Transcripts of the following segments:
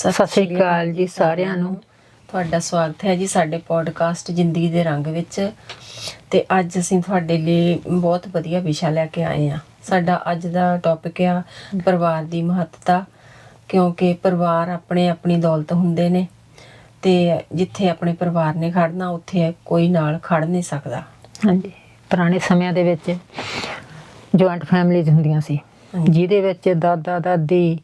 ਸਤਿ ਸ਼੍ਰੀ ਅਕਾਲ ਜੀ ਸਾਰਿਆਂ ਨੂੰ। ਤੁਹਾਡਾ ਸਵਾਗਤ ਹੈ ਜੀ ਸਾਡੇ ਪੋਡਕਾਸਟ ਜ਼ਿੰਦਗੀ ਦੇ ਰੰਗ ਵਿੱਚ। ਤੇ ਅੱਜ ਅਸੀਂ ਤੁਹਾਡੇ ਲਈ ਬਹੁਤ ਵਧੀਆ ਵਿਸ਼ਾ ਲੈ ਕੇ ਆਏ ਆ ਸਾਡਾ ਅੱਜ ਦਾ ਟੌਪਿਕ ਆ ਪਰਿਵਾਰ ਦੀ ਮਹੱਤਤਾ ਕਿਉਂਕਿ ਪਰਿਵਾਰ ਆਪਣੇ ਆਪਣੀ ਦੌਲਤ ਹੁੰਦੇ ਨੇ। ਤੇ ਜਿੱਥੇ ਆਪਣੇ ਪਰਿਵਾਰ ਨੇ ਖੜਨਾ ਉੱਥੇ ਕੋਈ ਨਾਲ ਖੜ ਨਹੀਂ ਸਕਦਾ। ਹਾਂਜੀ ਪੁਰਾਣੇ ਸਮਿਆਂ ਦੇ ਵਿੱਚ ਜੁਆਇੰਟ ਫੈਮਿਲੀਜ਼ ਹੁੰਦੀਆਂ ਸੀ। ਜਿਹਦੇ ਵਿੱਚ ਦਾਦਾ ਦਾਦੀ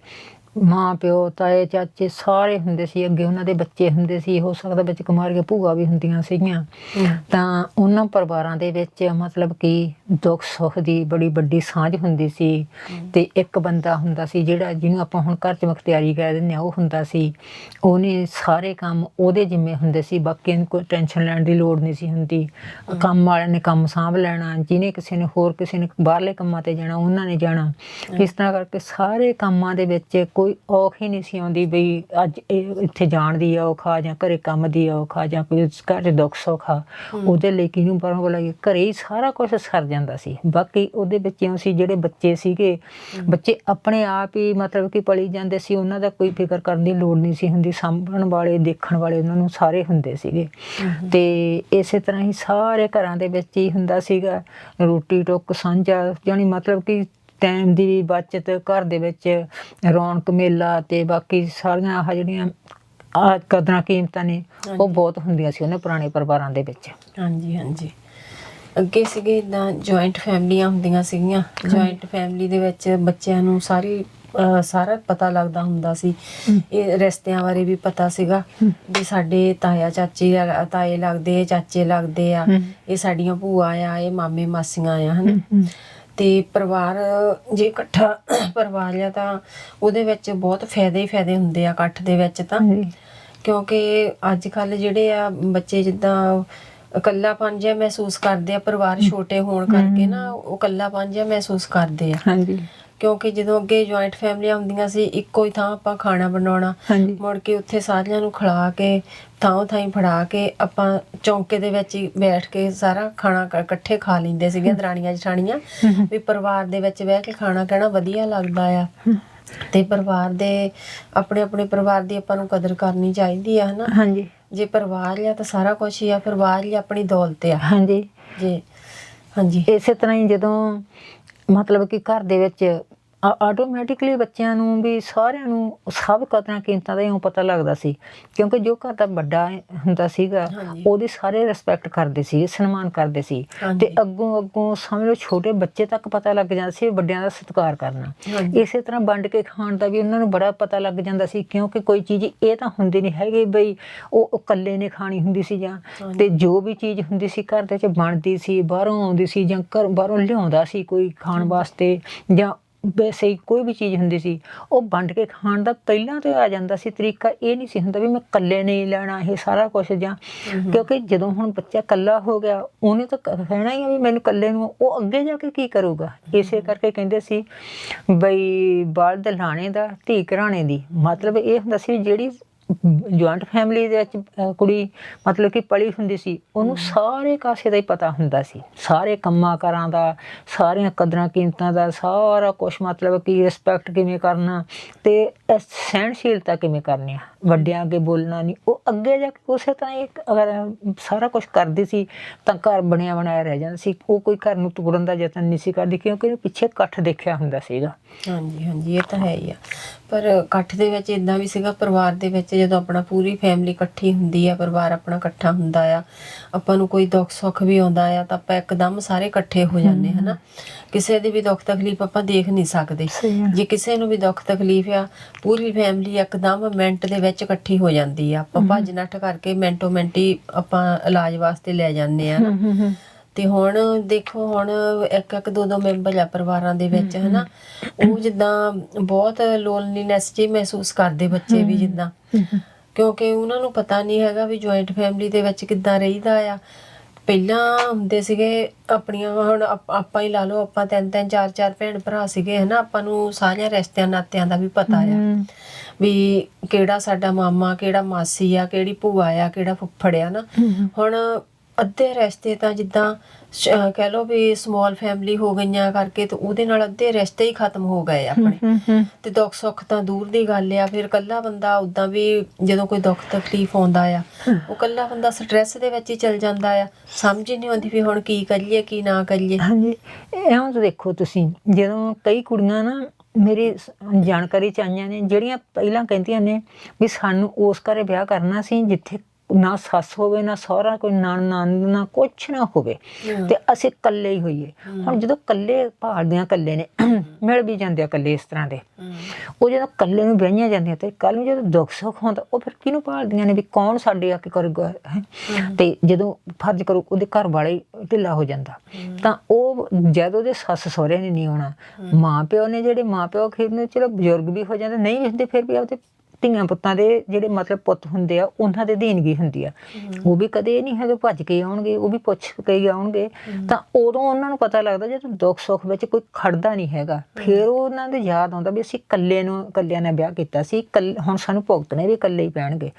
ਮਾਂ ਪਿਓ ਤਾਏ ਚਾਚੇ ਸਾਰੇ ਹੁੰਦੇ ਸੀ ਅੱਗੇ ਉਹਨਾਂ ਦੇ ਬੱਚੇ ਹੁੰਦੇ ਸੀ ਹੋ ਸਕਦਾ ਵਿੱਚ ਕੁਮਾਰੀਆਂ ਭੂਆ ਵੀ ਹੁੰਦੀਆਂ ਸੀਗੀਆਂ। ਤਾਂ ਉਹਨਾਂ ਪਰਿਵਾਰਾਂ ਦੇ ਵਿੱਚ ਮਤਲਬ ਕਿ ਦੁੱਖ ਸੁੱਖ ਦੀ ਬੜੀ ਵੱਡੀ ਸਾਂਝ ਹੁੰਦੀ ਸੀ। ਤੇ ਇੱਕ ਬੰਦਾ ਹੁੰਦਾ ਸੀ ਜਿਹੜਾ ਜਿਹਨੂੰ ਆਪਾਂ ਹੁਣ ਘਰ ਚ ਮੁਖਤਿਆਰੀ ਕਹਿ ਦਿੰਦੇ ਆ ਉਹ ਹੁੰਦਾ ਸੀ। ਉਹਨੇ ਸਾਰੇ ਕੰਮ ਉਹਦੇ ਜਿੰਮੇ ਹੁੰਦੇ ਸੀ ਬਾਕੀਆਂ ਨੂੰ ਕੋਈ ਟੈਨਸ਼ਨ ਲੈਣ ਦੀ ਲੋੜ ਨਹੀਂ ਸੀ ਹੁੰਦੀ। ਕੰਮ ਵਾਲਿਆਂ ਨੇ ਕੰਮ ਸਾਂਭ ਲੈਣਾ ਜਿਹਨੇ ਕਿਸੇ ਨੇ ਹੋਰ ਕਿਸੇ ਨੇ ਬਾਹਰਲੇ ਕੰਮਾਂ ਤੇ ਜਾਣਾ ਉਹਨਾਂ ਨੇ ਜਾਣਾ। ਇਸ ਤਰ੍ਹਾਂ ਕਰਕੇ ਸਾਰੇ ਕੰਮਾਂ ਦੇ ਵਿੱਚ ਕੋਈ ਔਖ ਹੀ ਨਹੀਂ ਸੀ ਆਉਂਦੀ ਬਈ ਅੱਜ ਇਹ ਇੱਥੇ ਜਾਣ ਦੀ ਔਖ ਆ ਜਾਂ ਘਰੇ ਕੰਮ ਦੀ ਔਖ ਆ ਜਾਂ ਕੋਈ ਘਰ 'ਚ ਦੁੱਖ ਸੁੱਖ ਆ ਉਹਦੇ ਲਈ ਕਿਹਨੂੰ ਪਰੋਂ ਬੁਲਾਈਏ ਘਰੇ ਹੀ ਸਾਰਾ ਕੁਝ ਸਰ ਜਾਂਦਾ ਸੀ। ਬਾਕੀ ਉਹਦੇ ਬੱਚਿਆਂ ਸੀ ਜਿਹੜੇ ਬੱਚੇ ਸੀਗੇ ਬੱਚੇ ਆਪਣੇ ਆਪ ਹੀ ਮਤਲਬ ਕਿ ਪਲੀ ਜਾਂਦੇ ਸੀ ਉਹਨਾਂ ਦਾ ਕੋਈ ਫਿਕਰ ਕਰਨ ਦੀ ਲੋੜ ਨਹੀਂ ਸੀ ਹੁੰਦੀ ਸਾਂਭਣ ਵਾਲੇ ਦੇਖਣ ਵਾਲੇ ਉਹਨਾਂ ਨੂੰ ਸਾਰੇ ਹੁੰਦੇ ਸੀਗੇ। ਤੇ ਇਸੇ ਤਰ੍ਹਾਂ ਹੀ ਸਾਰੇ ਘਰਾਂ ਦੇ ਵਿੱਚ ਹੀ ਹੁੰਦਾ ਸੀਗਾ ਰੋਟੀ ਟੁੱਕ ਸਾਂਝਾ ਯਾਨੀ ਮਤਲਬ ਕਿ ਟਾਈਮ ਦੀ ਵੀ ਬਚਤ ਘਰ ਦੇ ਵਿੱਚ ਰੌਣਕ ਮੇਲਾ ਤੇ ਬਾਕੀ ਸਾਰੀਆਂ ਆਹ ਜਿਹੜੀਆਂ ਆ ਕਦਰਾਂ ਕੀਮਤਾਂ ਨੇ ਉਹ ਬਹੁਤ ਹੁੰਦੀਆਂ ਸੀ ਉਹਨੇ ਪੁਰਾਣੇ ਪਰਿਵਾਰਾਂ ਦੇ ਵਿੱਚ। ਹਾਂਜੀ ਹਾਂਜੀ। ਅੱਗੇ ਸੀਗੇ ਇਦਾਂ ਜੁਆਇੰਟ ਫੈਮਲੀਆਂ ਹੁੰਦੀਆਂ ਸੀਗੀਆਂ। ਜੁਆਇੰਟ ਫੈਮਲੀ ਦੇ ਵਿੱਚ ਬੱਚਿਆਂ ਨੂੰ ਸਾਰੀ ਸਾਰਾ ਪਤਾ ਲੱਗਦਾ ਹੁੰਦਾ ਸੀ। ਇਹ ਰਿਸ਼ਤਿਆਂ ਬਾਰੇ ਵੀ ਪਤਾ ਸੀਗਾ ਵੀ ਸਾਡੇ ਤਾਇਆ ਚਾਚੀ ਤਾਏ ਲੱਗਦੇ ਆ ਚਾਚੇ ਲੱਗਦੇ ਆ। ਇਹ ਸਾਡੀਆਂ ਭੂਆ ਆ ਇਹ ਮਾਮੇ ਮਾਸੀਆਂ ਆ ਹਨ? ਤੇ ਪਰਿਵਾਰ ਜੇ ਇਕੱਠਾ ਪਰਿਵਾਰ ਆ ਤਾਂ ਉਹਦੇ ਵਿੱਚ ਬਹੁਤ ਫਾਇਦੇ ਹੀ ਫਾਇਦੇ ਹੁੰਦੇ ਆ ਇਕੱਠ ਦੇ ਵਿੱਚ ਤਾਂ। ਕਿਉਂਕਿ ਅੱਜ ਕੱਲ ਜਿਹੜੇ ਆ ਬੱਚੇ ਜਿੱਦਾਂ ਇਕੱਲਾਪਨ ਜਿਹਾ ਮਹਿਸੂਸ ਕਰਦੇ ਆ ਪਰਿਵਾਰ ਛੋਟੇ ਹੋਣ ਕਰਕੇ ਨਾ ਉਹ ਇਕੱਲਾਪਨ ਜਿਹਾ ਮਹਿਸੂਸ ਕਰਦੇ ਆ। ਹਾਂਜੀ। ਕਿਉਂਕਿ ਜਦੋਂ ਅੱਗੇ ਜੁਆਇੰਟ ਫੈਮਲੀਆਂ ਹੁੰਦੀਆਂ ਸੀ ਇੱਕੋ ਹੀ ਥਾਂ ਆਪਾਂ ਖਾਣਾ ਬਣਾਉਣਾ। ਹਾਂਜੀ। ਮੁੜ ਕੇ ਉੱਥੇ ਸਾਰਿਆਂ ਨੂੰ ਖਿਲਾ ਕੇ ਥਾਂ ਥਾਂ ਫੜਾ ਕੇ ਆਪਾਂ ਚੌਂਕੇ ਦੇ ਵਿੱਚ ਹੀ ਬੈਠ ਕੇ ਸਾਰਾ ਖਾਣਾ ਕ- ਇਕੱਠੇ ਖਾ ਲੈਂਦੇ ਸੀਗੇ ਦਰਾਣੀਆਂ ਜਠਾਣੀਆਂ। ਵੀ ਪਰਿਵਾਰ ਦੇ ਵਿੱਚ ਬਹਿ ਕੇ ਖਾਣਾ ਕਹਿਣਾ ਵਧੀਆ ਲੱਗਦਾ ਆ। ਤੇ ਪਰਿਵਾਰ ਦੇ ਆਪਣੇ ਆਪਣੇ ਪਰਿਵਾਰ ਦੀ ਆਪਾਂ ਨੂੰ ਕਦਰ ਕਰਨੀ ਚਾਹੀਦੀ ਆ ਹਨਾ? ਹਾਂਜੀ। ਜੇ ਪਰਿਵਾਰ ਆ ਤਾਂ ਸਾਰਾ ਕੁਝ ਹੀ ਆ ਪਰਿਵਾਰ ਹੀ ਆਪਣੀ ਦੌਲਤ ਆ। ਹਾਂਜੀ। ਜੇ। ਹਾਂਜੀ। ਇਸੇ ਤਰ੍ਹਾਂ ਹੀ ਜਦੋਂ ਮਤਲਬ ਕਿ ਘਰ ਦੇ ਵਿੱਚ ਆਟੋਮੈਟਿਕਲੀ ਬੱਚਿਆਂ ਨੂੰ ਵੀ ਸਾਰਿਆਂ ਨੂੰ ਸਭ ਕਦਰਾਂ ਕੀਮਤਾਂ ਦਾ ਇਉਂ ਪਤਾ ਲੱਗਦਾ ਸੀ ਕਿਉਂਕਿ ਜੋ ਘਰ ਦਾ ਵੱਡਾ ਹੁੰਦਾ ਸੀਗਾ। ਉਹਦੀ ਸਾਰੇ ਰਿਸਪੈਕਟ ਕਰਦੇ ਸੀ ਸਨਮਾਨ ਕਰਦੇ ਸੀ। ਤੇ ਅੱਗੋਂ ਅੱਗੋਂ ਸਮਝ ਲਓ ਛੋਟੇ ਬੱਚੇ ਤੱਕ ਪਤਾ ਲੱਗ ਜਾਂਦਾ ਸੀ ਵੱਡਿਆਂ ਦਾ ਸਤਿਕਾਰ ਕਰਨਾ। ਇਸੇ ਤਰ੍ਹਾਂ ਵੰਡ ਕੇ ਖਾਣ ਦਾ ਵੀ ਉਹਨਾਂ ਨੂੰ ਬੜਾ ਪਤਾ ਲੱਗ ਜਾਂਦਾ ਸੀ ਕਿਉਂਕਿ ਕੋਈ ਚੀਜ਼ ਇਹ ਤਾਂ ਹੁੰਦੀ ਨਹੀਂ ਹੈਗੀ ਬਈ ਉਹ ਇਕੱਲੇ ਨੇ ਖਾਣੀ ਹੁੰਦੀ ਸੀ ਜਾਂ। ਤੇ ਜੋ ਵੀ ਚੀਜ਼ ਹੁੰਦੀ ਸੀ ਘਰ ਦੇ ਵਿੱਚ ਬਣਦੀ ਸੀ ਬਾਹਰੋਂ ਆਉਂਦੀ ਸੀ ਜਾਂ ਘਰ ਬਾਹਰੋਂ ਲਿਆਉਂਦਾ ਸੀ ਕੋਈ ਖਾਣ ਵਾਸਤੇ ਜਾਂ ਵੈਸੇ ਹੀ ਕੋਈ ਵੀ ਚੀਜ਼ ਹੁੰਦੀ ਸੀ ਉਹ ਵੰਡ ਕੇ ਖਾਣ ਦਾ ਪਹਿਲਾਂ ਤੋਂ ਆ ਜਾਂਦਾ ਸੀ ਤਰੀਕਾ ਇਹ ਨਹੀਂ ਸੀ ਹੁੰਦਾ ਵੀ ਮੈਂ ਇਕੱਲੇ ਨਹੀਂ ਲੈਣਾ ਇਹ ਸਾਰਾ ਕੁਝ ਜਾਂ ਕਿਉਂਕਿ ਜਦੋਂ ਹੁਣ ਬੱਚਾ ਇਕੱਲਾ ਹੋ ਗਿਆ ਉਹਨੇ ਤਾਂ ਕਹਿਣਾ ਹੀ ਆ ਵੀ ਮੈਨੂੰ ਇਕੱਲੇ ਨੂੰ ਉਹ ਅੱਗੇ ਜਾ ਕੇ ਕੀ ਕਰੂਗਾ? ਇਸੇ ਕਰਕੇ ਕਹਿੰਦੇ ਸੀ ਬਈ ਬਲਦ ਲਾਣੇ ਦਾ ਧੀ ਘਰਾਣੇ ਦੀ। ਮਤਲਬ ਇਹ ਹੁੰਦਾ ਸੀ ਜਿਹੜੀ ਜੁਆਇੰਟ ਫੈਮਿਲੀ ਦੇ ਵਿੱਚ ਕੁੜੀ ਮਤਲਬ ਕਿ ਪਲੀ ਹੁੰਦੀ ਸੀ ਉਹਨੂੰ ਸਾਰੇ ਕਾਸੇ ਦਾ ਹੀ ਪਤਾ ਹੁੰਦਾ ਸੀ। ਸਾਰੇ ਕੰਮਾਂ ਕਾਰਾਂ ਦਾ ਸਾਰੀਆਂ ਕਦਰਾਂ ਕੀਮਤਾਂ ਦਾ ਸਾਰਾ ਕੁਝ ਮਤਲਬ ਕਿ ਰਿਸਪੈਕਟ ਕਿਵੇਂ ਕਰਨਾ ਤੇ ਸਹਿਣਸ਼ੀਲਤਾ ਕਿਵੇਂ ਕਰਨੀ ਆ। ਵੱਡਿਆਂ ਅੱਗੇ ਬੋਲਣਾ ਨਹੀਂ ਉਹ ਅੱਗੇ ਜਾ ਕੇ ਉਸੇ ਤਰ੍ਹਾਂ ਇੱਕ ਅਗਰ ਸਾਰਾ ਕੁਝ ਕਰਦੀ ਸੀ ਤਾਂ ਘਰ ਬਣਿਆ ਬਣਾਇਆ ਰਹਿ ਜਾਂਦਾ ਸੀ। ਉਹ ਕੋਈ ਘਰ ਨੂੰ ਤੋੜਨ ਦਾ ਯਤਨ ਨਹੀਂ ਸੀ ਕਰਦੀ ਕਿਉਂਕਿ ਉਹਨੇ ਪਿੱਛੇ ਇਕੱਠ ਦੇਖਿਆ ਹੁੰਦਾ ਸੀਗਾ। ਹਾਂਜੀ ਹਾਂਜੀ ਇਹ ਤਾਂ ਹੈ ਹੀ ਆ। ਪਰ ਇਕੱਠ ਦੇ ਵਿੱਚ ਇਦਾਂ ਵੀ ਸੀਗਾ ਪਰਿਵਾਰ ਦੇ ਵਿੱਚ ਜਦੋਂ ਆਪਣਾ ਪੂਰੀ ਫੈਮਿਲੀ ਇਕੱਠੀ ਹੁੰਦੀ ਆ ਪਰਿਵਾਰ ਆਪਣਾ ਇਕੱਠਾ ਹੁੰਦਾ ਆ ਆਪਾਂ ਨੂੰ ਕੋਈ ਦੁੱਖ ਸੁੱਖ ਵੀ ਆਉਂਦਾ ਆ ਤਾਂ ਆਪਾਂ ਇੱਕਦਮ ਸਾਰੇ ਇਕੱਠੇ ਹੋ ਜਾਂਦੇ ਹਨਾ? ਕਿਸੇ ਦੀ ਵੀ ਦੁੱਖ ਤਕਲੀਫ ਆਪਾਂ ਦੇਖ ਨਹੀਂ ਸਕਦੇ। ਜੇ ਕਿਸੇ ਨੂੰ ਵੀ ਦੁੱਖ ਤਕਲੀਫ ਆ ਪੂਰੀ ਫੈਮਿਲੀ ਇੱਕਦਮ ਮਿੰਟ ਦੇ ਵਿੱਚ ਇਕੱਠੀ ਹੋ ਜਾਂਦੀ ਆ। ਆਪਾਂ ਭੱਜ ਨੱਠ ਕਰਕੇ ਮਿੰਟੋ ਮਿੰਟੀ ਆਪਾਂ ਇਲਾਜ ਵਾਸਤੇ ਲੈ ਜਾਂਦੇ ਆ ਤੇ ਹੁਣ ਦੇਖੋ ਹੁਣ ਇੱਕ ਇੱਕ ਦੋ ਦੋ ਮੈਂਬਰ ਆ ਪਰਿਵਾਰਾਂ ਦੇ ਵਿੱਚ ਹਨਾ? ਉਹ ਜਿੱਦਾਂ ਬਹੁਤ ਲੋਨਲੀਨੈਸ ਜੀ ਮਹਿਸੂਸ ਕਰਦੇ ਬੱਚੇ ਵੀ ਜਿੱਦਾਂ। ਕਿਉਂਕਿ ਉਹਨਾਂ ਨੂੰ ਪਤਾ ਨਹੀਂ ਹੈਗਾ ਵੀ ਜੁਆਇੰਟ ਫੈਮਿਲੀ ਦੇ ਵਿੱਚ ਕਿੱਦਾਂ ਰਹੀਦਾ ਆ। ਪਹਿਲਾਂ ਹੁੰਦੇ ਸੀਗੇ ਆਪਣੀਆਂ ਹੁਣ ਆਪ- ਹੀ ਲਾ ਲਓ ਆਪਾਂ ਤਿੰਨ ਤਿੰਨ ਚਾਰ ਚਾਰ ਭੈਣ ਭਰਾ ਸੀਗੇ ਹਨਾ? ਆਪਾਂ ਨੂੰ ਸਾਰਿਆਂ ਰਿਸ਼ਤਿਆਂ ਨਾਤਿਆਂ ਦਾ ਵੀ ਪਤਾ ਆ। ਵੀ ਕਿਹੜਾ ਸਾਡਾ ਮਾਮਾ ਕਿਹੜਾ ਮਾਸੀ ਆ ਕਿਹੜੀ ਭੂਆ ਆ ਕਿਹੜਾ ਫੁੱਫੜ ਆ ਨਾ ਹੁਣ ਅੱਧੇ ਰਿਸ਼ਤੇ ਤਾਂ ਜਿੱਦਾਂ ਸ਼- ਕਹਿ ਲਓ ਵੀ ਸਮਾਲ ਫੈਮਿਲੀ ਹੋ ਗਈਆਂ ਕਰਕੇ ਤੇ ਉਹਦੇ ਨਾਲ ਅੱਧੇ ਰਿਸ਼ਤੇ ਹੀ ਖਤਮ ਹੋ ਗਏ ਆਪਣੇ। ਤੇ ਦੁੱਖ ਸੁੱਖ ਤਾਂ ਦੂਰ ਦੀ ਗੱਲ ਆ ਫਿਰ ਕੱਲਾ ਬੰਦਾ ਉਦਾਂ ਵੀ ਜਦੋਂ ਕੋਈ ਦੁੱਖ ਤਕਲੀਫ ਆਉਂਦਾ ਆ ਉਹ ਕੱਲਾ ਬੰਦਾ ਸਟ੍ਰੈਸ ਦੇ ਵਿੱਚ ਹੀ ਚਲ ਜਾਂਦਾ ਆ। ਸਮਝ ਹੀ ਨਹੀਂ ਆਉਂਦੀ ਵੀ ਹੁਣ ਕੀ ਕਰੀਏ ਕੀ ਨਾ ਕਰੀਏ। ਹਾਂਜੀ ਇਉਂ ਤਾਂ ਦੇਖੋ ਤੁਸੀਂ ਜਦੋਂ ਕਈ ਕੁੜੀਆਂ ਨਾ ਮੇਰੀ ਜਾਣਕਾਰੀ ਚ ਆਈਆਂ ਨੇ ਜਿਹੜੀਆਂ ਪਹਿਲਾਂ ਕਹਿੰਦੀਆਂ ਨੇ ਵੀ ਸਾਨੂੰ ਉਸ ਘਰੇ ਵਿਆਹ ਕਰਨਾ ਸੀ ਜਿੱਥੇ ਨਾ ਸੱਸ ਹੋਵੇ ਨਾ ਸਹੁਰਾ ਕੋਈ ਨਾ ਨੰਦ ਨਾ ਕੁਛ ਨਾ ਹੋਵੇ। ਤੇ ਅਸੀਂ ਇਕੱਲੇ ਹੀ ਹੋਈਏ। ਹੁਣ ਜਦੋਂ ਇਕੱਲੇ ਭਾਲਦੇ ਆ ਇਕੱਲੇ ਨੇ ਮਿਲ ਵੀ ਜਾਂਦੇ ਆ ਇਕੱਲੇ ਇਸ ਤਰ੍ਹਾਂ ਦੇ। ਉਹ ਜਦੋਂ ਇਕੱਲੇ ਨੂੰ ਵਿਆਹੀਆਂ ਜਾਂਦੀਆਂ ਤੇ ਕੱਲ ਨੂੰ ਜਦੋਂ ਦੁੱਖ ਸੁੱਖ ਹੁੰਦਾ ਉਹ ਫਿਰ ਕਿਹਨੂੰ ਭਾਲਦੀਆਂ ਨੇ ਵੀ ਕੌਣ ਸਾਡੇ ਆ ਕੇ ਕਰੂਗਾ ਹੈਂ? ਤੇ ਜਦੋਂ ਫਰਜ਼ ਕਰੋ ਉਹਦੇ ਘਰ ਵਾਲੇ ਢਿੱਲਾ ਹੋ ਜਾਂਦਾ ਤਾਂ ਉਹ ਜਦ ਉਹਦੇ ਸੱਸ ਸਹੁਰੇ ਨੇ ਨਹੀਂ ਆਉਣਾ ਮਾਂ ਪਿਓ ਨੇ ਜਿਹੜੇ ਮਾਂ ਪਿਓ ਖੇਡ ਨੇ ਚਲੋ ਬਜ਼ੁਰਗ ਵੀ ਹੋ ਜਾਂਦੇ ਨਹੀਂ ਹੁੰਦੇ ਫਿਰ ਵੀ ਆਪਦੇ ਧੀਆਂ ਪੁੱਤਾਂ ਦੇ ਜਿਹੜੇ ਮਤਲਬ ਪੁੱਤ ਹੁੰਦੇ ਆ ਉਹਨਾਂ ਦੇ ਦੇਣਗੀ ਹੁੰਦੀ ਆ। ਉਹ ਵੀ ਕਦੇ ਨਹੀਂ ਹੈਗੇ ਭੱਜ ਕੇ ਆਉਣਗੇ ਉਹ ਵੀ ਪੁੱਛ ਕੇ ਹੀ ਆਉਣਗੇ। ਤਾਂ ਉਦੋਂ ਉਹਨਾਂ ਨੂੰ ਪਤਾ ਲੱਗਦਾ ਜਦੋਂ ਦੁੱਖ ਸੁੱਖ ਵਿੱਚ ਕੋਈ ਖੜਦਾ ਨਹੀਂ ਹੈਗਾ। ਫਿਰ ਉਹ ਉਹਨਾਂ ਦੇ ਯਾਦ ਆਉਂਦਾ ਵੀ ਅਸੀਂ ਇਕੱਲੇ ਨੂੰ ਇਕੱਲਿਆਂ ਨੇ ਵਿਆਹ ਕੀਤਾ ਸੀ ਹੁਣ ਸਾਨੂੰ ਭੁਗਤਣੇ ਵੀ ਇਕੱਲੇ ਹੀ ਪੈਣਗੇ।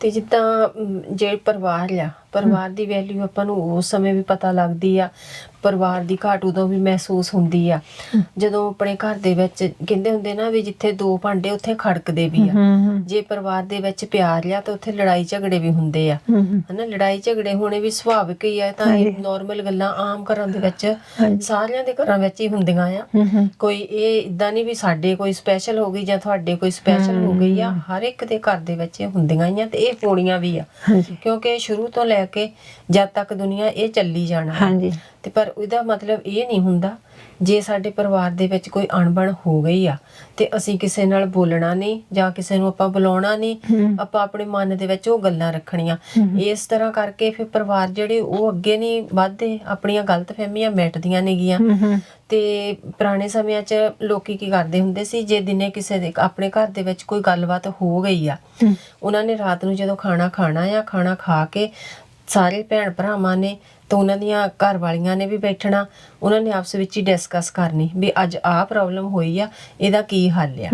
ਤੇ ਜਿੱਦਾਂ ਜੇ ਪਰਿਵਾਰ ਆ ਪਰਿਵਾਰ ਦੀ ਵੈਲਿਊ ਆਪਾਂ ਨੂੰ ਉਸ ਸਮੇਂ ਵੀ ਪਤਾ ਲੱਗਦੀ ਆ ਪਰਿਵਾਰ ਦੀ ਘਾਟ ਉਦੋਂ ਵੀ ਮਹਿਸੂਸ ਹੁੰਦੀ ਆ। ਜਦੋਂ ਆਪਣੇ ਘਰ ਦੇ ਵਿੱਚ ਕਹਿੰਦੇ ਹੁੰਦੇ ਨਾ ਵੀ ਜਿੱਥੇ ਦੋ ਭਾਂਡੇ ਉੱਥੇ ਖੜਕਦੇ ਵੀ ਆ। ਜੇ ਪਰਿਵਾਰ ਦੇ ਵਿੱਚ ਪਿਆਰ ਆ ਤਾਂ ਉੱਥੇ ਲੜਾਈ ਝਗੜੇ ਵੀ ਹੁੰਦੇ ਆ। ਹਨਾ ਲੜਾਈ ਝਗੜੇ ਹੋਣੇ ਵੀ ਸੁਭਾਵਿਕ ਹੀ ਆ ਤਾਂ ਇਹ ਨਾਰਮਲ ਗੱਲਾਂ ਆਮ ਘਰਾਂ ਦੇ ਵਿੱਚ ਸਾਰਿਆਂ ਦੇ ਘਰਾਂ ਵਿੱਚ ਹੀ ਹੁੰਦੀਆਂ ਆ। ਕੋਈ ਇਹ ਇਦਾਂ ਨਹੀਂ ਵੀ ਸਾਡੇ ਕੋਈ ਸਪੈਸ਼ਲ ਹੋ ਗਈ ਜਾਂ ਤੁਹਾਡੇ ਕੋਈ ਸਪੈਸ਼ਲ ਹੋ ਗਈ ਆ ਹਰ ਇੱਕ ਦੇ ਘਰ ਦੇ ਵਿੱਚ ਹੁੰਦੀਆਂ ਹੀ ਆ ਤੇ ਇਹ ਹੋਣੀਆਂ ਵੀ ਆ। ਕਿਉਂਕਿ ਸ਼ੁਰੂ ਤੋਂ ਲੈ ਕੇ ਜਦ ਤੱਕ ਦੁਨੀਆ ਇਹ ਚੱਲੀ ਜਾਣਾ। ਹਾਂਜੀ। ਤੇ ਪਰ ਉਹਦਾ ਮਤਲਬ ਇਹ ਨਹੀਂ ਹੁੰਦਾ ਜੇ ਸਾਡੇ ਪਰਿਵਾਰ ਦੇ ਵਿੱਚ ਕੋਈ ਅਣਬਣ ਹੋ ਗਈ ਆ ਤੇ ਅਸੀਂ ਕਿਸੇ ਨਾਲ ਬੋਲਣਾ ਨਹੀਂ ਜਾਂ ਕਿਸੇ ਨੂੰ ਆਪਾਂ ਬੁਲਾਉਣਾ ਨਹੀਂ ਆਪਾਂ ਆਪਣੇ ਮਨ ਦੇ ਵਿੱਚ ਉਹ ਗੱਲਾਂ ਰੱਖਣੀਆਂ। ਇਸ ਤਰ੍ਹਾਂ ਕਰਕੇ ਫਿਰ ਪਰਿਵਾਰ ਜਿਹੜੇ ਉਹ ਅੱਗੇ ਨਹੀਂ ਵਧਦੇ ਆਪਣੀਆਂ ਗਲਤਫਹਿਮੀਆਂ ਮਿਟਦੀਆਂ ਨੇਗੀਆਂ ਤੇ ਪੁਰਾਣੇ ਸਮਿਆਂ 'ਚ ਲੋਕੀ ਕੀ ਕਰਦੇ ਹੁੰਦੇ ਸੀ ਜੇ ਦਿਨੇ ਕਿਸੇ ਦੇ ਆਪਣੇ ਘਰ ਦੇ ਵਿੱਚ ਕੋਈ ਗੱਲਬਾਤ ਹੋ ਗਈ ਆ। ਉਹਨਾਂ ਨੇ ਰਾਤ ਨੂੰ ਜਦੋਂ ਖਾਣਾ ਖਾਣਾ ਆ ਖਾਣਾ ਖਾ ਕੇ ਸਾਰੇ ਭੈਣ ਭਰਾਵਾਂ ਨੇ ਤੇ ਉਹਨਾਂ ਦੀਆਂ ਘਰ ਵਾਲੀਆਂ ਨੇ ਵੀ ਬੈਠਣਾ ਉਹਨਾਂ ਨੇ ਆਪਸ ਵਿੱਚ ਹੀ ਡਿਸਕਸ ਕਰਨੀ ਵੀ ਅੱਜ ਆਹ ਪ੍ਰੋਬਲਮ ਹੋਈ ਆ ਇਹਦਾ ਕੀ ਹੱਲ ਆ?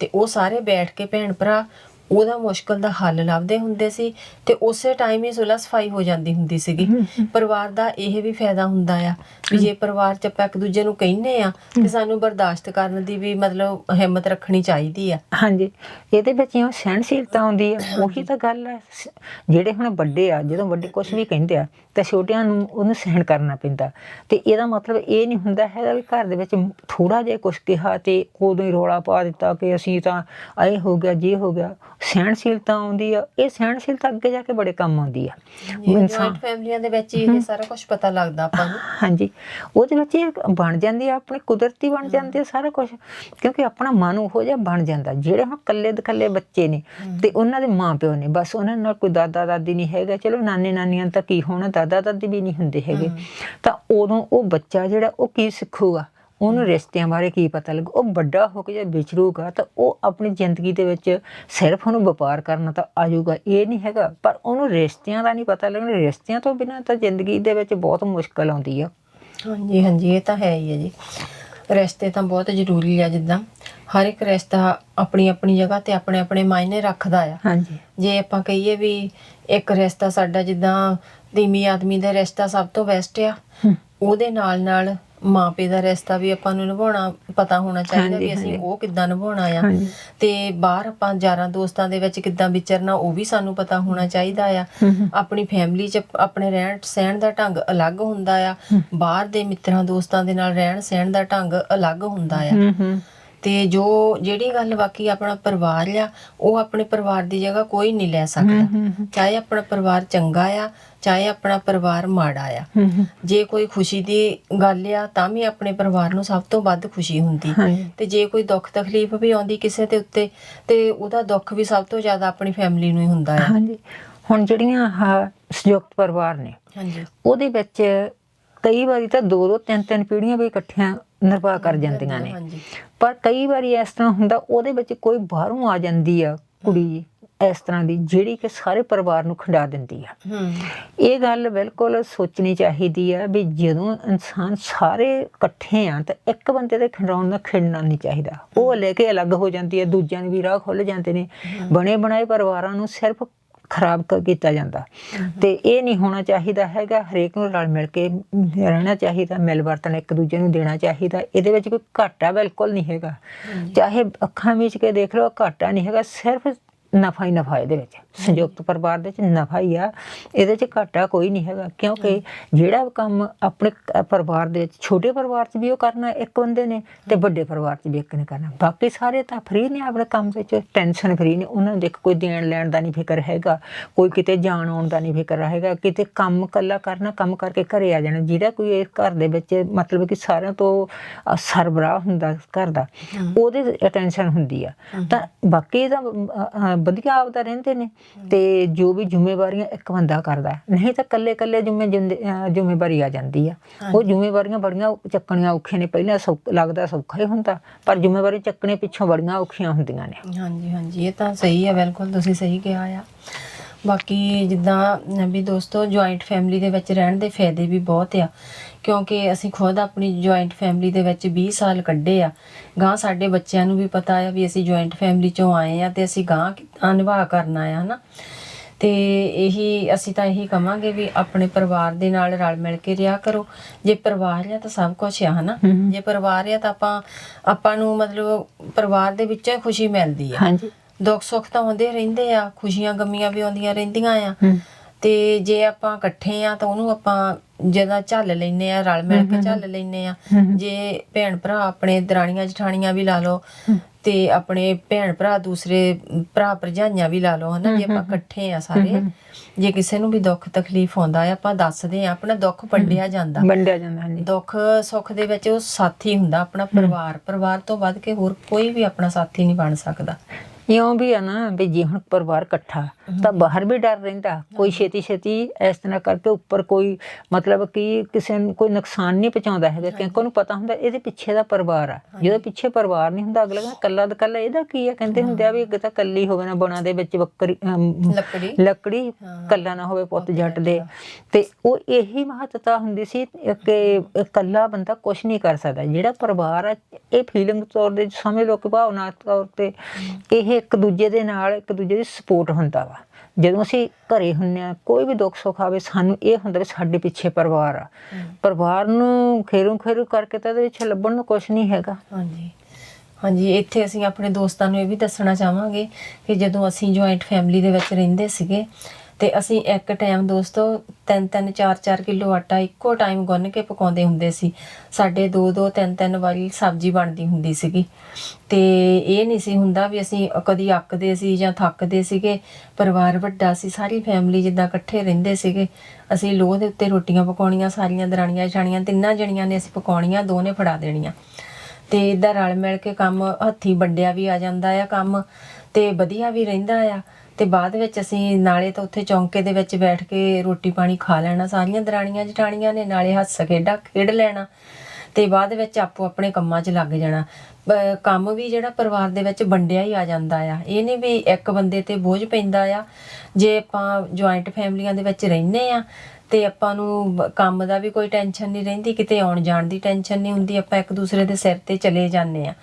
ਤੇ ਉਹ ਸਾਰੇ ਬੈਠ ਕੇ ਭੈਣ ਭਰਾ ਉਹਦਾ ਮੁਸ਼ਕਲ ਦਾ ਹੱਲ ਲੱਭਦੇ ਹੁੰਦੇ ਸੀ ਤੇ ਉਸੇ ਟਾਈਮ ਹੀ ਸੁਲਹ ਸਫ਼ਾਈ ਹੋ ਜਾਂਦੀ ਹੁੰਦੀ ਸੀਗੀ। ਪਰਿਵਾਰ ਦਾ ਇਹ ਵੀ ਫਾਇਦਾ ਹੁੰਦਾ ਆ ਵੀ ਜੇ ਪਰਿਵਾਰ ਚ ਆਪਾਂ ਇੱਕ ਦੂਜੇ ਨੂੰ ਕਹਿੰਨੇ ਆ ਤੇ ਸਾਨੂੰ ਬਰਦਾਸ਼ਤ ਕਰਨ ਦੀ ਵੀ ਮਤਲਬ ਹਿੰਮਤ ਰੱਖਣੀ ਚਾਹੀਦੀ ਆ। ਹਾਂਜੀ ਇਹਦੇ ਵਿੱਚ ਇਹ ਸਹਿਣਸ਼ੀਲਤਾ ਆਉਂਦੀ ਆ ਉਹੀ ਤਾਂ ਗੱਲ ਹੈ ਸ- ਜਿਹੜੇ ਹੁਣ ਵੱਡੇ ਆ ਜਦੋਂ ਵੱਡੇ ਕੁਝ ਵੀ ਕਹਿੰਦੇ ਆ ਤਾਂ ਛੋਟਿਆਂ ਨੂੰ ਉਹਨੂੰ ਸਹਿਣ ਕਰਨਾ ਪੈਂਦਾ। ਤੇ ਇਹਦਾ ਮਤਲਬ ਇਹ ਨਹੀਂ ਹੁੰਦਾ ਹੈਗਾ ਵੀ ਘਰ ਦੇ ਵਿੱਚ ਥੋੜਾ ਜਿਹਾ ਕੁਝ ਕਿਹਾ ਤੇ ਉਦੋਂ ਹੀ ਰੋਲਾ ਪਾ ਦਿੱਤਾ ਕਿ ਅਸੀਂ ਤਾਂ ਇਹ ਹੋ ਗਿਆ ਜੇ ਹੋ ਗਿਆ। ਸਹਿਣਸ਼ੀਲਤਾ ਆਉਂਦੀ ਆ ਇਹ ਸਹਿਣਸ਼ੀਲਤਾ ਅੱਗੇ ਜਾ ਕੇ ਬੜੇ ਕੰਮ ਆਉਂਦੀ ਆ। ਜੁਆਇੰਟ ਫੈਮਲੀਆਂ ਦੇ ਵਿੱਚ ਇਹ ਸਾਰਾ ਕੁਝ ਪਤਾ ਲੱਗਦਾ ਆਪਾਂ ਨੂੰ। ਹਾਂਜੀ। ਉਹਦੇ ਵਿੱਚ ਇਹ ਬਣ ਜਾਂਦੀ ਆ ਆਪਣੀ ਕੁਦਰਤੀ ਬਣ ਜਾਂਦੀ ਆ ਸਾਰਾ ਕੁਝ ਕਿਉਂਕਿ ਆਪਣਾ ਮਨ ਉਹੋ ਜਿਹਾ ਬਣ ਜਾਂਦਾ। ਜਿਹੜੇ ਹੁਣ ਕੱਲੇ ਦਕੱਲੇ ਬੱਚੇ ਨੇ ਤੇ ਉਹਨਾਂ ਦੇ ਮਾਪਿਓ ਨੇ ਬਸ ਉਹਨਾਂ ਨਾਲ ਕੋਈ ਦਾਦਾ ਦਾਦੀ ਨਹੀਂ ਹੈਗਾ। ਚਲੋ ਨਾਨੇ ਨਾਨੀਆਂ ਤਾਂ ਕੀ ਹੋਣਾ ਦਾਦਾ ਦਾਦੀ ਵੀ ਨਹੀਂ ਹੁੰਦੇ ਹੈਗੇ। ਤਾਂ ਉਦੋਂ ਉਹ ਬੱਚਾ ਜਿਹੜਾ ਉਹ ਕੀ ਸਿੱਖੂਗਾ? ਉਹਨੂੰ ਰਿਸ਼ਤਿਆਂ ਬਾਰੇ ਕੀ ਪਤਾ ਲੱਗੂ? ਉਹ ਵੱਡਾ ਹੋ ਕੇ ਜਦ ਵਿਚਰੂਗਾ ਤਾਂ ਉਹ ਆਪਣੀ ਜ਼ਿੰਦਗੀ ਦੇ ਵਿੱਚ ਸਿਰਫ ਉਹਨੂੰ ਵਪਾਰ ਕਰਨਾ ਤਾਂ ਆਜੂਗਾ ਇਹ ਨਹੀਂ ਹੈਗਾ। ਪਰ ਉਹਨੂੰ ਰਿਸ਼ਤਿਆਂ ਦਾ ਨਹੀਂ ਪਤਾ ਲੱਗਣਾ। ਰਿਸ਼ਤਿਆਂ ਤੋਂ ਬਿਨਾਂ ਤਾਂ ਜ਼ਿੰਦਗੀ ਦੇ ਵਿੱਚ ਬਹੁਤ ਮੁਸ਼ਕਲ ਆਉਂਦੀ ਆ। ਹਾਂਜੀ ਹਾਂਜੀ ਇਹ ਤਾਂ ਹੈ ਹੀ ਹੈ ਜੀ। ਰਿਸ਼ਤੇ ਤਾਂ ਬਹੁਤ ਜ਼ਰੂਰੀ ਆ ਜਿੱਦਾਂ। ਹਰ ਇੱਕ ਰਿਸ਼ਤਾ ਆਪਣੀ ਆਪਣੀ ਜਗ੍ਹਾ ਤੇ ਆਪਣੇ ਆਪਣੇ ਮਾਇਨੇ ਰੱਖਦਾ ਆ। ਹਾਂਜੀ। ਜੇ ਆਪਾਂ ਕਹੀਏ ਵੀ ਇੱਕ ਰਿਸ਼ਤਾ ਸਾਡਾ ਜਿੱਦਾਂ ਧੀਮੀ ਆਦਮੀ ਦਾ ਰਿਸ਼ਤਾ ਸਭ ਤੋਂ ਬੈਸਟ ਆ ਉਹਦੇ ਨਾਲ ਨਾਲ ਮਾਪੇ ਦਾ ਰਿਸ਼ਤਾ ਵੀ ਆਪਾਂ ਨੂੰ ਨਿਭਾਉਣਾ ਪਤਾ ਹੋਣਾ ਚਾਹੀਦਾ ਵੀ ਅਸੀਂ ਉਹ ਕਿੱਦਾਂ ਨਿਭਾਉਣਾ ਆ। ਤੇ ਬਾਹਰ ਆਪਾਂ ਯਾਰਾਂ ਦੋਸਤਾਂ ਦੇ ਵਿੱਚ ਕਿੱਦਾਂ ਵਿਚਰਨਾ ਉਹ ਵੀ ਸਾਨੂੰ ਪਤਾ ਹੋਣਾ ਚਾਹੀਦਾ ਆ। ਆਪਣੀ ਫੈਮਿਲੀ 'ਚ ਆਪਣੇ ਰਹਿਣ ਸਹਿਣ ਦਾ ਢੰਗ ਅਲੱਗ ਹੁੰਦਾ ਆ। ਬਾਹਰ ਦੇ ਮਿੱਤਰਾਂ ਦੋਸਤਾਂ ਦੇ ਨਾਲ ਰਹਿਣ ਸਹਿਣ ਦਾ ਢੰਗ ਅਲੱਗ ਹੁੰਦਾ ਆ। ਤੇ ਜੋ ਜਿਹੜੀ ਗੱਲ ਬਾਕੀ ਆਪਣਾ ਪਰਿਵਾਰ ਆ ਉਹ ਆਪਣੇ ਪਰਿਵਾਰ ਦੀ ਜਗ੍ਹਾ ਕੋਈ ਨਹੀਂ ਲੈ ਸਕਦਾ। ਚਾਹੇ ਆਪਣਾ ਪਰਿਵਾਰ ਚੰਗਾ ਆ ਚਾਹੇ ਆਪਣਾ ਪਰਿਵਾਰ ਮਾੜਾ ਆ। ਜੇ ਕੋਈ ਖੁਸ਼ੀ ਦੀ ਗੱਲ ਆ ਤਾਂ ਵੀ ਆਪਣੇ ਪਰਿਵਾਰ ਨੂੰ ਸਭ ਤੋਂ ਵੱਧ ਖੁਸ਼ੀ ਹੁੰਦੀ। ਤੇ ਜੇ ਕੋਈ ਦੁੱਖ ਤਕਲੀਫ ਵੀ ਆਉਂਦੀ ਕਿਸੇ ਦੇ ਉੱਤੇ ਤੇ ਉਹਦਾ ਦੁੱਖ ਵੀ ਸਭ ਤੋਂ ਜ਼ਿਆਦਾ ਆਪਣੀ ਫੈਮਿਲੀ ਨੂੰ ਹੀ ਹੁੰਦਾ ਆ। ਹਾਂਜੀ। ਹੁਣ ਜਿਹੜੀਆਂ ਆਹ ਸੰਯੁਕਤ ਪਰਿਵਾਰ ਨੇ ਹਾਂਜੀ। ਉਹਦੇ ਵਿੱਚ ਕਈ ਵਾਰੀ ਤਾਂ ਦੋ ਦੋ ਤਿੰਨ ਤਿੰਨ ਪੀੜ੍ਹੀਆਂ ਵੀ ਇਕੱਠੀਆਂ ਨਿਰਵਾਹ ਕਰ ਜਾਂਦੀਆਂ ਨੇ। ਪਰ ਕਈ ਵਾਰੀ ਇਸ ਤਰ੍ਹਾਂ ਹੁੰਦਾ ਉਹਦੇ ਵਿੱਚ ਕੋਈ ਬਾਹਰੋਂ ਆ ਜਾਂਦੀ ਆ ਕੁੜੀ। ਇਸ ਤਰ੍ਹਾਂ ਦੀ ਜਿਹੜੀ ਕਿ ਸਾਰੇ ਪਰਿਵਾਰ ਨੂੰ ਖੰਡਾ ਦਿੰਦੀ ਆ। ਇਹ ਗੱਲ ਬਿਲਕੁਲ ਸੋਚਣੀ ਚਾਹੀਦੀ ਆ ਵੀ ਜਦੋਂ ਇਨਸਾਨ ਸਾਰੇ ਇਕੱਠੇ ਆ ਤਾਂ ਇੱਕ ਬੰਦੇ ਦੇ ਖੰਡਾਉਣ ਦਾ ਖਿੰਡਣਾ ਨਹੀਂ ਚਾਹੀਦਾ। ਉਹ ਲੈ ਕੇ ਅਲੱਗ ਹੋ ਜਾਂਦੀ ਹੈ ਦੂਜਿਆਂ ਨੂੰ ਵੀ ਰਾਹ ਖੁੱਲ ਜਾਂਦੇ ਨੇ। ਬਣੇ ਬਣਾਏ ਪਰਿਵਾਰਾਂ ਨੂੰ ਸਿਰਫ ਖਰਾਬ ਕੀਤਾ ਜਾਂਦਾ। ਤੇ ਇਹ ਨਹੀਂ ਹੋਣਾ ਚਾਹੀਦਾ ਹੈਗਾ ਹਰੇਕ ਨੂੰ ਰਲ ਮਿਲ ਕੇ ਰਹਿਣਾ ਚਾਹੀਦਾ ਮਿਲ ਵਰਤਨ ਇੱਕ ਦੂਜੇ ਨੂੰ ਦੇਣਾ ਚਾਹੀਦਾ। ਇਹਦੇ ਵਿੱਚ ਕੋਈ ਘਾਟਾ ਬਿਲਕੁਲ ਨਹੀਂ ਹੈਗਾ। ਚਾਹੇ ਅੱਖਾਂ ਵਿੱਚ ਕੇ ਦੇਖ ਲਓ ਘਾਟਾ ਨਹੀਂ ਹੈਗਾ ਸਿਰਫ ਨਫਾ ਹੀ ਨਫਾ ਇਹਦੇ ਵਿੱਚ ਸੰਯੁਕਤ ਪਰਿਵਾਰ ਦੇ ਵਿੱਚ ਨਫਾ ਹੀ ਆ ਇਹਦੇ ਵਿੱਚ ਘਾਟਾ ਕੋਈ ਨਹੀਂ ਹੈਗਾ ਕਿਉਂਕਿ ਜਿਹੜਾ ਕੰਮ ਆਪਣੇ ਪਰਿਵਾਰ ਦੇ ਵਿੱਚ ਛੋਟੇ ਪਰਿਵਾਰ 'ਚ ਵੀ ਉਹ ਕਰਨਾ ਇੱਕ ਬੰਦੇ ਨੇ ਤੇ ਵੱਡੇ ਪਰਿਵਾਰ 'ਚ ਵੀ ਇੱਕ ਨੇ ਕਰਨਾ। ਬਾਕੀ ਸਾਰੇ ਤਾਂ ਫ੍ਰੀ ਨੇ ਆਪਣੇ ਕੰਮ ਵਿੱਚ ਟੈਨਸ਼ਨ ਫ੍ਰੀ ਨੇ ਉਹਨਾਂ ਨੂੰ ਦੇਖ ਕੋਈ ਦੇਣ ਲੈਣ ਦਾ ਨਹੀਂ ਫਿਕਰ ਹੈਗਾ ਕੋਈ ਕਿਤੇ ਜਾਣ ਆਉਣ ਦਾ ਨਹੀਂ ਫਿਕਰ ਹੈਗਾ ਕਿਤੇ ਕੰਮ ਕੱਲਾ ਕਰਨਾ ਕੰਮ ਕਰਕੇ ਘਰੇ ਆ ਜਾਣਾ ਜਿਹੜਾ ਕੋਈ ਇਸ ਘਰ ਦੇ ਵਿੱਚ ਮਤਲਬ ਕਿ ਸਾਰਿਆਂ ਤੋਂ ਸਰਬਰਾਹ ਹੁੰਦਾ ਘਰ ਦਾ ਉਹਦੇ ਟੈਨਸ਼ਨ ਹੁੰਦੀ ਆ। ਤਾਂ ਬਾਕੀ ਅ, ਵਧੀਆ ਆਪਦਾ ਰਹਿੰਦੇ ਨੇ। ਤੇ ਜੋ ਵੀ ਜ਼ਿੰਮੇਵਾਰੀਆਂ ਇੱਕ ਬੰਦਾ ਕਰਦਾ। ਨਹੀਂ ਤਾਂ ਕੱਲੇ ਕੱਲੇ ਜ਼ਿੰਮੇ ਜ਼ਿੰਮੇਵਾਰੀ ਆ ਜਾਂਦੀ ਆ। ਉਹ ਜ਼ਿੰਮੇਵਾਰੀਆਂ ਬੜੀਆਂ ਚੱਕਣੀਆਂ ਔਖੀਆਂ ਨੇ। ਪਹਿਲਾਂ ਸੌਖ- ਲੱਗਦਾ ਸੌਖਾ ਹੀ ਹੁੰਦਾ ਪਰ ਜ਼ਿੰਮੇਵਾਰੀ ਚੱਕਣੇ ਪਿੱਛੋਂ ਬੜੀਆਂ ਔਖੀਆਂ ਹੁੰਦੀਆਂ ਨੇ। ਹਾਂਜੀ ਹਾਂਜੀ। ਇਹ ਤਾਂ ਸਹੀ ਹੈ ਬਿਲਕੁਲ ਤੁਸੀਂ ਸਹੀ ਕਿਹਾ ਆ। ਬਾਕੀ ਜਿੱਦਾਂ ਵੀ ਦੋਸਤੋ ਜੁਆਇੰਟ ਫੈਮਿਲੀ ਦੇ ਵਿੱਚ ਰਹਿਣ ਦੇ ਫਾਇਦੇ ਵੀ ਬਹੁਤ ਆ। ਕਿਉਂਕਿ ਅਸੀਂ ਖੁਦ ਆਪਣੀ ਜੁਆਇੰਟ ਫੈਮਿਲੀ ਦੇ ਵਿੱਚ 20 ਸਾਲ ਕੱਢੇ ਆ। ਗਾਂ ਸਾਡੇ ਬੱਚਿਆਂ ਨੂੰ ਵੀ ਪਤਾ ਆ ਵੀ ਅਸੀਂ ਜੁਆਇੰਟ ਫੈਮਿਲੀ ਚੋਂ ਆਏ ਆ ਤੇ ਅਸੀਂ ਗਾਂ ਕਿੱਦਾਂ ਨਿਭਾ ਕਰਨਾ ਆ ਹਨਾ? ਤੇ ਇਹੀ ਅਸੀਂ ਤਾਂ ਇਹੀ ਕਵਾਂਗੇ ਵੀ ਆਪਣੇ ਪਰਿਵਾਰ ਦੇ ਨਾਲ ਰਲ ਮਿਲ ਕੇ ਰਿਹਾ ਕਰੋ। ਜੇ ਪਰਿਵਾਰ ਆ ਤਾਂ ਸਭ ਕੁਝ ਆ ਹਨਾ? ਜੇ ਪਰਿਵਾਰ ਆ ਤਾਂ ਆਪਾਂ ਆਪਾਂ ਨੂੰ ਮਤਲਬ ਪਰਿਵਾਰ ਦੇ ਵਿੱਚੋਂ ਖੁਸ਼ੀ ਮਿਲਦੀ ਆ। ਹਾਂਜੀ। ਦੁੱਖ ਸੁੱਖ ਤਾਂ ਆਉਂਦੇ ਰਹਿੰਦੇ ਆ ਖੁਸ਼ੀਆਂ ਗਮੀਆਂ ਵੀ ਆਉਂਦੀਆਂ ਰਹਿੰਦੀਆਂ ਆ। ਤੇ ਜੇ ਆਪਾਂ ਇਕੱਠੇ ਆ ਤਾਂ ਉਹਨੂੰ ਆਪਾਂ ਜਦਾ ਝੱਲ ਲੈਨੇ ਆ ਰਲ ਮਿਲ ਕੇ ਝੱਲ ਲੈਨੇ ਆ। ਜੇ ਭੈਣ ਭਰਾ ਆਪਣੇ ਦਰਾਣੀਆਂ ਜਠਾਣੀਆਂ ਵੀ ਲਾ ਲਓ ਤੇ ਆਪਣੇ ਭੈਣ ਭਰਾ ਦੂਸਰੇ ਭਰਾ ਭਰਜਾਈਆਂ ਵੀ ਲਾ ਲਓ ਹਨਾ ਜੇ ਆਪਾਂ ਇਕੱਠੇ ਆ ਸਾਰੇ ਜੇ ਕਿਸੇ ਨੂੰ ਵੀ ਦੁੱਖ ਤਕਲੀਫ ਆਉਂਦਾ ਆ ਆਪਾਂ ਦੱਸਦੇ ਆ ਆਪਣਾ ਦੁੱਖ ਵੰਡਿਆ ਜਾਂਦਾ। ਵੰਡਿਆ ਜਾਂਦਾ ਹਾਂਜੀ। ਦੁੱਖ ਸੁੱਖ ਦੇ ਵਿੱਚ ਉਹ ਸਾਥੀ ਹੁੰਦਾ ਆਪਣਾ ਪਰਿਵਾਰ ਪਰਿਵਾਰ ਤੋਂ ਵੱਧ ਕੇ ਹੋਰ ਕੋਈ ਵੀ ਆਪਣਾ ਸਾਥੀ ਨਹੀਂ ਬਣ ਸਕਦਾ। ਇਉਂ ਵੀ ਆ ਨਾ ਵੀ ਜੇ ਹੁਣ ਪਰਿਵਾਰ ਇਕੱਠਾ ਤਾਂ ਬਾਹਰ ਵੀ ਡਰ ਰਹਿੰਦਾ। ਕੋਈ ਛੇਤੀ ਛੇਤੀ ਇਸ ਤਰ੍ਹਾਂ ਕਰਕੇ ਉੱਪਰ ਕੋਈ ਮਤਲਬ ਕਿ ਕਿਸੇ ਨੂੰ ਕੋਈ ਨੁਕਸਾਨ ਨਹੀਂ ਪਹੁੰਚਾਉਂਦਾ ਹੈਗਾ। ਕਿਉਂਕਿ ਉਹਨੂੰ ਪਤਾ ਹੁੰਦਾ ਇਹਦੇ ਪਿੱਛੇ ਦਾ ਪਰਿਵਾਰ ਆ। ਜਿਹਦੇ ਪਿੱਛੇ ਪਰਿਵਾਰ ਨਹੀਂ ਹੁੰਦਾ ਅਗਲਾ ਕੱਲਾ ਦਾ ਕੱਲਾ ਇਹਦਾ ਕੀ ਆ? ਕਹਿੰਦੇ ਹੁੰਦੇ ਆ ਵੀ ਅੱਗੇ ਤਾਂ ਕੱਲੀ ਹੋਵੇ ਨਾ ਬਣਾ ਦੇ ਵਿੱਚ ਬੱਕਰੀ ਲੱਕੜੀ। ਲੱਕੜੀ। ਕੱਲਾ ਨਾ ਹੋਵੇ ਪੁੱਤ ਜੱਟ ਦੇ। ਤੇ ਉਹ ਇਹੀ ਮਹੱਤਤਾ ਹੁੰਦੀ ਸੀ ਕਿ ਕੱਲਾ ਬੰਦਾ ਕੁਝ ਨਹੀਂ ਕਰ ਸਕਦਾ। ਜਿਹੜਾ ਪਰਿਵਾਰ ਆ ਇਹ ਫੀਲਿੰਗ ਤੌਰ ਦੇ ਸਮਝ ਲਓ ਕਿ ਭਾਵਨਾ ਤੌਰ ਤੇ ਇਹ ਇੱਕ ਦੂਜੇ ਦੇ ਨਾਲ ਇੱਕ ਦੂਜੇ ਦੀ ਸਪੋਰਟ ਹੁੰਦਾ ਵਾ। ਜਦੋਂ ਅਸੀਂ ਘਰੇ ਹੁੰਨੇ ਆ ਕੋਈ ਵੀ ਦੁੱਖ ਸੁੱਖ ਆਵੇ ਸਾਨੂੰ ਇਹ ਹੁੰਦਾ ਵੀ ਸਾਡੇ ਪਿੱਛੇ ਪਰਿਵਾਰ ਆ। ਪਰਿਵਾਰ ਨੂੰ ਖੇਰੂ ਖੇਰੂ ਕਰਕੇ ਤਾਂ ਇਹਦੇ ਵਿੱਚ ਲੱਭਣ ਨੂੰ ਕੁਝ ਨਹੀਂ ਹੈਗਾ। ਹਾਂਜੀ। ਹਾਂਜੀ ਇੱਥੇ ਅਸੀਂ ਆਪਣੇ ਦੋਸਤਾਂ ਨੂੰ ਇਹ ਵੀ ਦੱਸਣਾ ਚਾਹਾਂਗੇ ਕਿ ਜਦੋਂ ਅਸੀਂ ਜੁਆਇੰਟ ਫੈਮਿਲੀ ਦੇ ਵਿੱਚ ਰਹਿੰਦੇ ਸੀਗੇ ਤੇ ਅਸੀਂ ਇੱਕ ਟਾਈਮ ਦੋਸਤੋ 3-3 4-4 ਕਿਲੋ ਆਟਾ ਇੱਕੋ ਟਾਈਮ ਗੁੰਨ ਕੇ ਪਕਾਉਂਦੇ ਹੁੰਦੇ ਸੀ। ਸਾਡੇ 2-2 3-3 ਵਾਰੀ ਸਬਜ਼ੀ ਬਣਦੀ ਹੁੰਦੀ ਸੀਗੀ। ਤੇ ਇਹ ਨਹੀਂ ਸੀ ਹੁੰਦਾ ਵੀ ਅਸੀਂ ਕਦੀ ਅੱਕਦੇ ਸੀ ਜਾਂ ਥੱਕਦੇ ਸੀਗੇ। ਪਰਿਵਾਰ ਵੱਡਾ ਸੀ, ਸਾਰੀ ਫੈਮਿਲੀ ਜਿੱਦਾਂ ਇਕੱਠੇ ਰਹਿੰਦੇ ਸੀਗੇ। ਅਸੀਂ ਲੋਹ ਦੇ ਉੱਤੇ ਰੋਟੀਆਂ ਪਕਾਉਣੀਆਂ, ਸਾਰੀਆਂ ਦਰਾਣੀਆਂ ਛਾਣੀਆਂ ਤਿੰਨਾਂ ਜਣੀਆਂ ਨੇ ਅਸੀਂ ਪਕਾਉਣੀਆਂ ਦੋ ਨੇ ਫੜਾ ਦੇਣੀਆਂ। ਤੇ ਇਦਾਂ ਰਲ ਮਿਲ ਕੇ ਕੰਮ ਹੱਥੀਂ ਵੰਡਿਆ ਵੀ ਆ ਜਾਂਦਾ ਆ ਕੰਮ, ਤੇ ਵਧੀਆ ਵੀ ਰਹਿੰਦਾ ਆ। ਤੇ ਬਾਅਦ ਵਿੱਚ ਅਸੀਂ ਨਾਲੇ ਤਾਂ ਉੱਥੇ ਚੌਂਕੇ ਦੇ ਵਿੱਚ ਬੈਠ ਕੇ ਰੋਟੀ ਪਾਣੀ ਖਾ ਲੈਣਾ, ਸਾਰੀਆਂ ਦਰਾਣੀਆਂ ਜਠਾਣੀਆਂ ਨੇ ਨਾਲੇ ਹੱਸ ਖੇਡਾ ਖੇਡ ਲੈਣਾ ਤੇ ਬਾਅਦ ਵਿੱਚ ਆਪੋ ਆਪਣੇ ਕੰਮਾਂ 'ਚ ਲੱਗ ਜਾਣਾ। ਕੰਮ ਵੀ ਜਿਹੜਾ ਪਰਿਵਾਰ ਦੇ ਵਿੱਚ ਵੰਡਿਆ ਹੀ ਆ ਜਾਂਦਾ ਆ। ਇਹ ਨਹੀਂ ਵੀ ਇੱਕ ਬੰਦੇ ਤੇ ਬੋਝ ਪੈਂਦਾ ਆ। ਜੇ ਆਪਾਂ ਜੁਆਇੰਟ ਫੈਮਲੀਆਂ ਦੇ ਵਿੱਚ ਰਹਿੰਦੇ ਆ ਤੇ ਆਪਾਂ ਨੂੰ ਕੰਮ ਦਾ ਵੀ ਕੋਈ ਟੈਨਸ਼ਨ ਨਹੀਂ ਰਹਿੰਦੀ, ਕਿਤੇ ਆਉਣ ਜਾਣ ਦੀ ਟੈਨਸ਼ਨ ਨਹੀਂ ਹੁੰਦੀ, ਆਪਾਂ ਇੱਕ ਦੂਸਰੇ ਦੇ ਸਿਰ ਤੇ ਚਲੇ ਜਾਂਦੇ ਆ।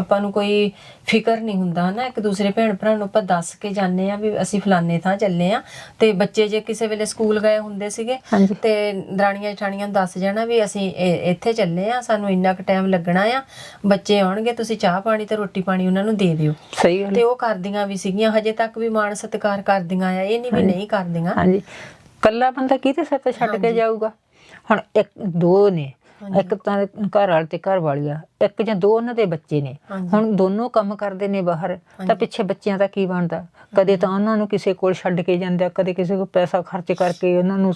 ਆਪਾਂ ਨੂੰ ਕੋਈ ਫਿਕਰ ਨਹੀਂ ਹੁੰਦਾ ਹਨਾ? ਇੱਕ ਦੂਸਰੇ ਭੈਣ ਭਰਾ ਨੂੰ ਆਪਾਂ ਦੱਸ ਕੇ ਜਾਂਦੇ ਆ ਵੀ ਅਸੀਂ ਫਲਾਣੇ ਥਾਂ ਚੱਲੇ ਆ ਤੇ ਬੱਚੇ ਜੇ ਕਿਸੇ ਵੇਲੇ ਸਕੂਲ ਗਏ ਹੁੰਦੇ ਸੀਗੇ। ਤੇ ਦਰਾਣੀਆਂ ਜਠਾਣੀਆਂ ਨੂੰ ਦੱਸ ਜਾਣਾ ਵੀ ਅਸੀਂ ਇੱਥੇ ਚੱਲੇ ਆ ਸਾਨੂੰ ਇੰਨਾ ਕੁ ਟਾਈਮ ਲੱਗਣਾ ਆ ਬੱਚੇ ਆਉਣਗੇ ਤੁਸੀਂ ਚਾਹ ਪਾਣੀ ਤੇ ਰੋਟੀ ਪਾਣੀ ਉਹਨਾਂ ਨੂੰ ਦੇ ਦਿਓ। ਸਹੀ ਗੱਲ। ਤੇ ਉਹ ਕਰਦੀਆਂ ਵੀ ਸੀਗੀਆਂ ਹਜੇ ਤੱਕ ਵੀ ਮਾਣ ਸਤਿਕਾਰ ਕਰਦੀਆਂ ਆ ਇਹ ਨਹੀਂ ਵੀ ਨਹੀਂ ਕਰਦੀਆਂ। ਹਾਂਜੀ। ਕੱਲਾ ਬੰਦਾ ਕਿਹਦੇ ਸਿਰ ਤੇ ਛੱਡ ਕੇ ਜਾਊਗਾ? ਹੁਣ ਇੱਕ ਦੋ ਨੇ। ਇੱਕ ਤਾਂ ਘਰ ਵਾਲੇ ਤੇ ਘਰ ਵਾਲੀ ਆ ਇੱਕ ਜਾਂ ਦੋ ਉਹਨਾਂ ਦੇ ਬੱਚੇ ਨੇ। ਹੁਣ ਦੋਨੋਂ ਕੰਮ ਕਰਦੇ ਨੇ ਬਾਹਰ ਤਾਂ ਪਿੱਛੇ ਬੱਚਿਆਂ ਦਾ ਕੀ ਬਣਦਾ? ਕਦੇ ਤਾਂ ਉਹਨਾਂ ਨੂੰ ਕਿਸੇ ਕੋਲ ਛੱਡ ਕੇ ਜਾਂਦੇ ਆ ਕਦੇ ਕਿਸੇ ਕੋਲ ਪੈਸਾ ਖਰਚ ਕਰਕੇ ਉਹਨਾਂ ਨੂੰ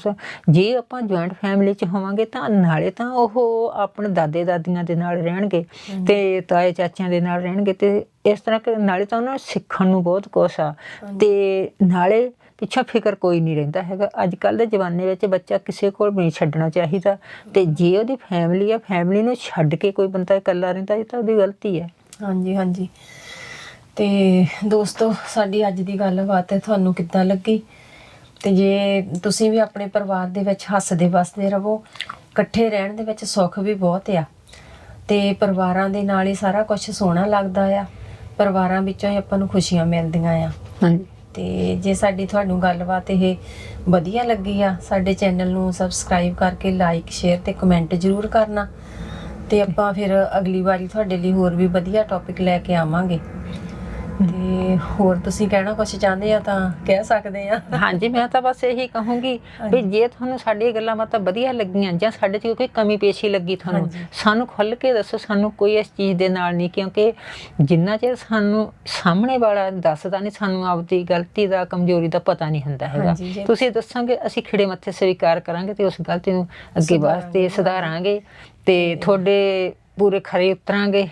ਜੇ ਆਪਾਂ ਜੁਆਇੰਟ ਫੈਮਿਲੀ 'ਚ ਹੋਵਾਂਗੇ ਤਾਂ ਨਾਲੇ ਤਾਂ ਉਹ ਆਪਣੇ ਦਾਦੇ ਦਾਦੀਆਂ ਦੇ ਨਾਲ ਰਹਿਣਗੇ ਤੇ ਤਾਏ ਚਾਚਿਆਂ ਦੇ ਨਾਲ ਰਹਿਣਗੇ ਤੇ ਇਸ ਤਰ੍ਹਾਂ ਕਿ ਨਾਲੇ ਤਾਂ ਉਹਨਾਂ ਨੂੰ ਸਿੱਖਣ ਨੂੰ ਬਹੁਤ ਕੁਛ ਆ। ਤੇ ਨਾਲੇ ਪਿੱਛਾ ਫਿਕਰ ਕੋਈ ਨਹੀਂ ਰਹਿੰਦਾ ਹੈਗਾ। ਅੱਜ ਕੱਲ ਦੇ ਜ਼ਮਾਨੇ ਵਿੱਚ ਬੱਚਾ ਕਿਸੇ ਕੋਲ ਵੀ ਨਹੀਂ ਛੱਡਣਾ ਚਾਹੀਦਾ। ਤੇ ਜੇ ਉਹਦੀ ਫੈਮਿਲੀ ਆ ਫੈਮਿਲੀ ਨੂੰ ਛੱਡ ਕੇ ਕੋਈ ਬੰਦਾ ਇਕੱਲਾ ਰਹਿੰਦਾ ਇਹ ਤਾਂ ਉਹਦੀ ਗਲਤੀ ਹੈ। ਹਾਂਜੀ ਹਾਂਜੀ। ਤੇ ਦੋਸਤੋ ਸਾਡੀ ਅੱਜ ਦੀ ਗੱਲਬਾਤ ਤੁਹਾਨੂੰ ਕਿੱਦਾਂ ਲੱਗੀ? ਤੇ ਜੇ ਤੁਸੀਂ ਵੀ ਆਪਣੇ ਪਰਿਵਾਰ ਦੇ ਵਿੱਚ ਹੱਸਦੇ ਵਸਦੇ ਰਹੋ ਇਕੱਠੇ ਰਹਿਣ ਦੇ ਵਿੱਚ ਸੁੱਖ ਵੀ ਬਹੁਤ ਆ। ਤੇ ਪਰਿਵਾਰਾਂ ਦੇ ਨਾਲ ਹੀ ਸਾਰਾ ਕੁਝ ਸੋਹਣਾ ਲੱਗਦਾ ਆ। ਪਰਿਵਾਰਾਂ ਵਿੱਚੋਂ ਹੀ ਆਪਾਂ ਨੂੰ ਖੁਸ਼ੀਆਂ ਮਿਲਦੀਆਂ ਆ। ਹਾਂਜੀ। ਤੇ ਜੇ ਸਾਡੀ ਤੁਹਾਨੂੰ ਗੱਲਬਾਤ ਇਹ ਵਧੀਆ ਲੱਗੀ ਆ, ਸਾਡੇ ਚੈਨਲ ਨੂੰ ਸਬਸਕ੍ਰਾਈਬ ਕਰਕੇ ਲਾਈਕ ਸ਼ੇਅਰ ਤੇ ਕਮੈਂਟ ਜ਼ਰੂਰ ਕਰਨਾ। ਤੇ ਆਪਾਂ ਫਿਰ ਅਗਲੀ ਵਾਰੀ ਤੁਹਾਡੇ ਲਈ ਹੋਰ ਵੀ ਵਧੀਆ ਟੌਪਿਕ ਲੈ ਕੇ ਆਵਾਂਗੇ। ਤੇ ਹੋਰ ਤੁਸੀਂ ਕਹਿਣਾ ਕੁਝ ਚਾਹੁੰਦੇ ਆ ਤਾਂ ਕਹਿ ਸਕਦੇ ਆ। ਹਾਂਜੀ ਮੈਂ ਤਾਂ ਬਸ ਇਹੀ ਕਹੂੰਗੀ ਵੀ ਜੇ ਤੁਹਾਨੂੰ ਸਾਡੀਆਂ ਗੱਲਾਂ ਬਾਤਾਂ ਵਧੀਆ ਲੱਗੀਆਂ ਜਾਂ ਸਾਡੇ 'ਚ ਕੋਈ ਕਮੀ ਪੇਸ਼ੀ ਲੱਗੀ ਤੁਹਾਨੂੰ। ਸਾਨੂੰ ਖੁੱਲ ਕੇ ਦੱਸੋ ਸਾਨੂੰ ਕੋਈ ਇਸ ਚੀਜ਼ ਦੇ ਨਾਲ ਨਹੀਂ ਕਿਉਂਕਿ ਜਿੰਨਾ ਚਿਰ ਸਾਨੂੰ ਸਾਹਮਣੇ ਵਾਲਾ ਦੱਸਦਾ ਨਹੀਂ ਸਾਨੂੰ ਆਪਦੀ ਗਲਤੀ ਦਾ ਕਮਜ਼ੋਰੀ ਦਾ ਪਤਾ ਨਹੀਂ ਹੁੰਦਾ ਹੈਗਾ। ਤੁਸੀਂ ਦੱਸਾਂਗੇ ਅਸੀਂ ਖਿੜੇ ਮੱਥੇ ਸਵੀਕਾਰ ਕਰਾਂਗੇ ਤੇ ਉਸ ਗਲਤੀ ਨੂੰ ਅੱਗੇ ਵਾਸਤੇ ਸੁਧਾਰਾਂਗੇ। ਤੇ ਤੁਹਾਡੇ ਪੂਰੇ ਖਰੇ ਉਤਰਾਂਗੇ।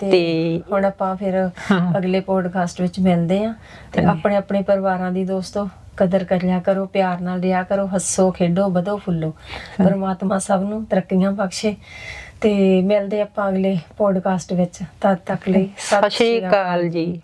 ਤੇ ਹੁਣ ਆਪਾਂ ਫਿਰ ਅਗਲੇ ਪੋਡਕਾਸਟ ਵਿੱਚ ਮਿਲਦੇ ਆ ਤੇ ਆਪਣੇ ਆਪਣੇ ਪਰਿਵਾਰਾਂ ਦੀ ਦੋਸਤੋ ਕਦਰ ਕਰਿਆ ਕਰੋ ਪਿਆਰ ਨਾਲ ਰਿਹਾ ਕਰੋ ਹੱਸੋ ਖੇਡੋ ਵਧੋ ਫੁੱਲੋ। ਪਰਮਾਤਮਾ ਸਭ ਨੂੰ ਤਰੱਕੀਆਂ ਬਖਸ਼ੇ। ਤੇ ਮਿਲਦੇ ਆਪਾਂ ਅਗਲੇ ਪੋਡਕਾਸਟ ਵਿੱਚ। ਤਦ ਤੱਕ ਲਈ ਸਤਿ ਸ਼੍ਰੀ ਅਕਾਲ ਜੀ।